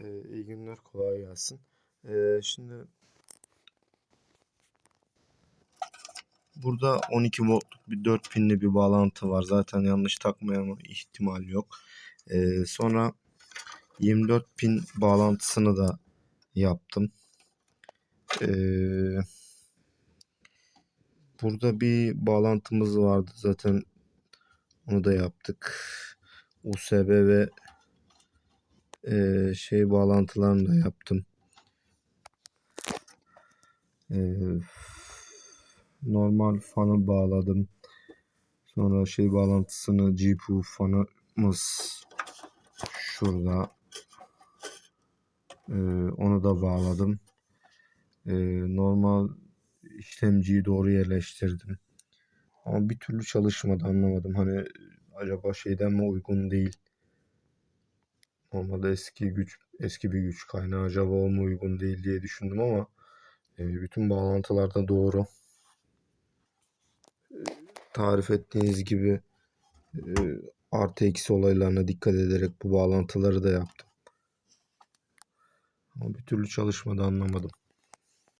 Ee, iyi günler, kolay gelsin. Ee, şimdi burada 12 voltluk bir 4 pinli bir bağlantı var. Zaten yanlış takmaya ihtimal yok. Ee, sonra 24 pin bağlantısını da yaptım. Ee, burada bir bağlantımız vardı zaten onu da yaptık. USB ve e, şey bağlantılarını da yaptım. E, normal fanı bağladım. Sonra şey bağlantısını GPU fanımız şurada. E, onu da bağladım. E, normal işlemciyi doğru yerleştirdim. Ama bir türlü çalışmadı anlamadım. Hani acaba şeyden mi uygun değil? Normalde eski güç eski bir güç kaynağı acaba o mu uygun değil diye düşündüm ama e, bütün bağlantılarda doğru. E, tarif ettiğiniz gibi e, artı eksi olaylarına dikkat ederek bu bağlantıları da yaptım. Ama bir türlü çalışmadı anlamadım.